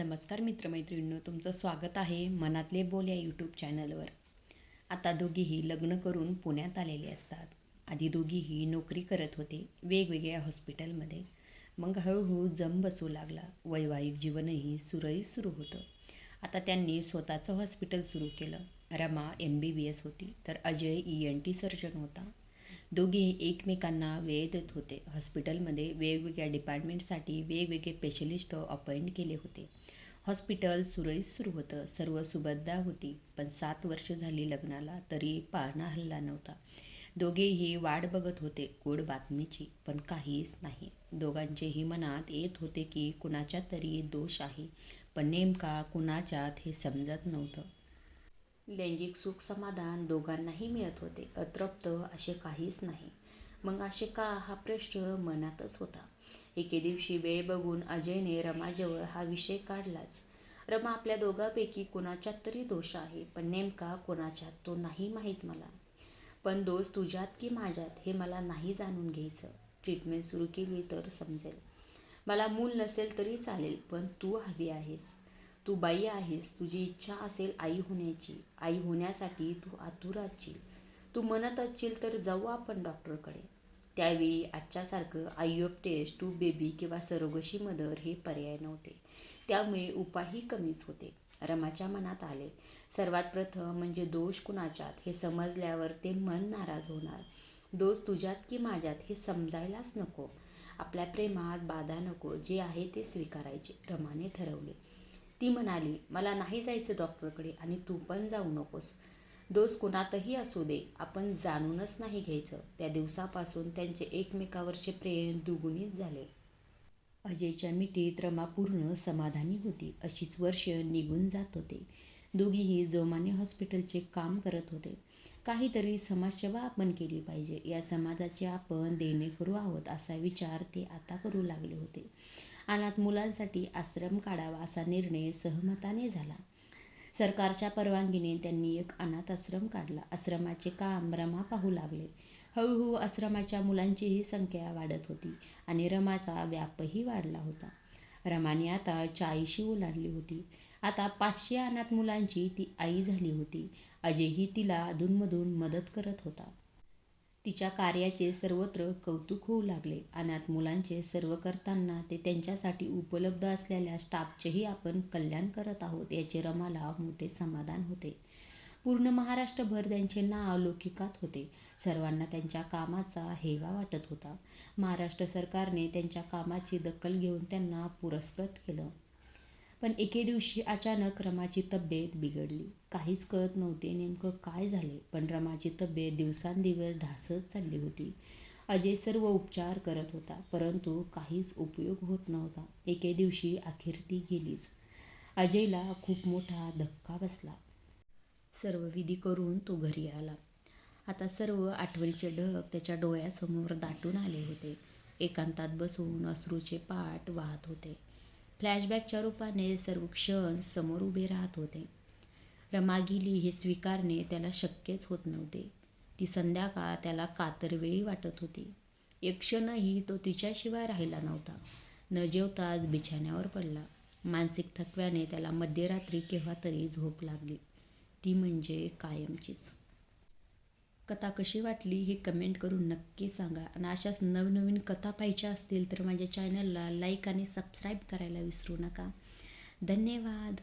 नमस्कार मित्रमैत्रिणींनो तुमचं स्वागत आहे मनातले बोल या यूट्यूब चॅनलवर आता दोघीही लग्न करून पुण्यात आलेले असतात. आधी दोघीही नोकरी करत होते वेगवेगळ्या हॉस्पिटलमध्ये मग हळूहळू जम बसू लागला. वैवाहिक जीवनही सुरळीत सुरू होतं. आता त्यांनी स्वतःचं हॉस्पिटल सुरू केलं. Rama M B B S होती तर Ajay E N T surgeon होता. दोघेही एकमेकांना वेळ देत होते. हॉस्पिटलमध्ये वेगवेगळ्या डिपार्टमेंटसाठी वेगवेगळे स्पेशलिस्ट अपॉइंट केले होते. हॉस्पिटल सुरळीत सुरू होतं. सर्व सुबद्धा होती. पण सात वर्ष झाली लग्नाला तरी पाळणा हल्ला नव्हता. दोघेही वाट बघत होते गोड बातमीची. पण काहीच नाही. दोघांचेही मनात येत होते की कुणाच्या तरी दोष आहे. पण नेमका कुणाच्यात हे समजत नव्हतं. लैंगिक सुख समाधान दोघांनाही मिळत होते. अतृप्त असे काहीच नाही. मग असे का? हा प्रश्न मनातच होता. एके दिवशी वेळ बघून अजयने रमाजवळ हा विषय काढलाच. रमा आपल्या दोघांपैकी कोणाच्यात तरी दोष आहे पण नेमका कोणाच्यात तो नाही माहीत मला. पण दोष तुझ्यात की माझ्यात हे मला नाही जाणून घ्यायचं. ट्रीटमेंट सुरू केली तर समजेल. मला मूल नसेल तरी चालेल पण तू हवी आहेस. तू बाई आहेस तुझी इच्छा असेल आई होण्याची आई होण्यासाठी तू आतुर असशील. तू म्हणत असशील तर जाऊ आपण डॉक्टरकडे. त्यावेळी आजच्यासारखं आय टेस्ट टू बेबी किंवा सरोगशी मदर हे पर्याय नव्हते. त्यामुळे उपायही कमीच होते. रमाच्या मनात आले. सर्वात प्रथम म्हणजे दोष कुणाच्यात हे समजल्यावर ते मन नाराज होणार. दोष तुझ्यात की माझ्यात हे समजायलाच नको. आपल्या प्रेमात बाधा नको. जे आहे ते स्वीकारायचे. रमाने ठरवले. ती म्हणाली मला नाही जायचं डॉक्टरकडे आणि तू पण जाऊ नकोस. दोष कुणातही असू दे. आपण जाणूनच नाही घ्यायचं. त्या दिवसापासून त्यांचे एकमेकावरचे प्रेम दुगुणित झाले. अजयच्या मिठीत रमा पूर्ण समाधानी होती. अशीच वर्ष निघून जात होते. दोघीही जोमाने हॉस्पिटलचे काम करत होते. काहीतरी समाजसेवा आपण केली पाहिजे. या समाजाचे आपण देणेकरू आहोत असा विचार ते आता करू लागले होते. अनाथ मुलांसाठी आश्रम काढावा असा निर्णय सहमताने झाला. सरकारच्या परवानगीने त्यांनी एक अनाथ आश्रम काढला. आश्रमाचे काम रमा पाहू लागले. हळूहळू आश्रमाच्या मुलांचीही संख्या वाढत होती आणि रमाचा व्यापही वाढला होता. रमाने आता चाळीशी ओलांडली होती. आता पाचशे अनाथ मुलांची ती आई झाली होती. अजयही तिला अधूनमधून मदत करत होता. तिच्या कार्याचे सर्वत्र कौतुक होऊ लागले. अनाथ मुलांचे सर्व करताना ते त्यांच्यासाठी उपलब्ध असलेल्या स्टाफचेही आपण कल्याण करत आहोत याचे रमाला मोठे समाधान होते. पूर्ण महाराष्ट्रभर त्यांचे नाव लौकिकात होते. सर्वांना त्यांच्या कामाचा हेवा वाटत होता. महाराष्ट्र सरकारने त्यांच्या कामाची दखल घेऊन त्यांना पुरस्कृत केलं. पण एके दिवशी अचानक रमाची तब्येत बिघडली. काहीच कळत नव्हते नेमकं काय झाले पण रमाची तब्येत दिवसांदिवस ढासत चालली होती. अजय सर्व उपचार करत होता परंतु काहीच उपयोग होत नव्हता. एके दिवशी अखेर ती गेलीच. अजयला खूप मोठा धक्का बसला. सर्व विधी करून तो घरी आला. आता सर्व आठवणीचे ढग त्याच्या डोळ्यासमोर दाटून आले होते. एकांतात बसून अश्रूचे पाठ वाहत होते. फ्लॅशबॅकच्या रूपाने सर्व क्षण समोर उभे राहत होते. रमा गेली हे स्वीकारणे त्याला शक्यच होत नव्हते. ती संध्याकाळ त्याला कातरवेळी वाटत होती. एक क्षणही तो तिच्याशिवाय राहिला नव्हता. न जेवताच बिछाण्यावर पडला. मानसिक थकव्याने त्याला मध्यरात्री केव्हा तरी झोप लागली. ती म्हणजे कायमचीच. कथा कशी वाटली हे कमेंट करून नक्की सांगा. आणि अशाच नवनवीन कथा पाहिजे असतील तर माझ्या चॅनलला लाईक आणि सबस्क्राईब करायला विसरू नका. धन्यवाद.